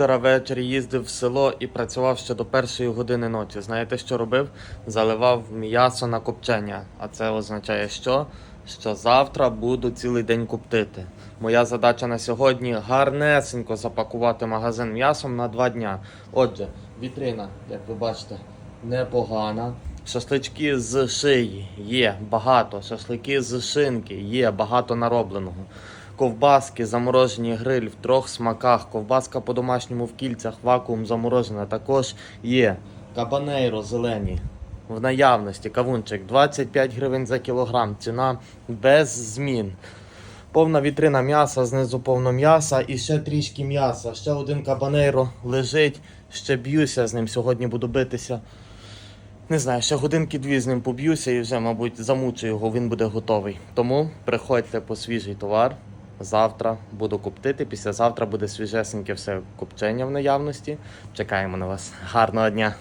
Вчора ввечері їздив в село і працював ще до першої години ночі. Знаєте, що робив? Заливав м'ясо на копчення. А це означає, що? Що завтра буду цілий день коптити. Моя задача на сьогодні гарнесенько запакувати магазин м'ясом на два дня. Отже, вітрина, як ви бачите, непогана. Шашлички з шиї є багато. Шашлики з шинки є багато наробленого. Ковбаски, заморожені гриль в трьох смаках. Ковбаска по-домашньому в кільцях, вакуум заморожена також є. Кабанейро зелені. В наявності кавунчик 25 гривень за кілограм. Ціна без змін. Повна вітрина м'яса, знизу повно м'яса і ще трішки м'яса. Ще один кабанейро лежить. Ще б'юся з ним. Сьогодні буду битися. Не знаю, ще годинки дві з ним поб'юся і вже, мабуть, замучу його, він буде готовий. Тому приходьте по свіжий товар. Завтра буду коптити. Післязавтра буде свіжесеньке все копчення в наявності. Чекаємо на вас. Гарного дня!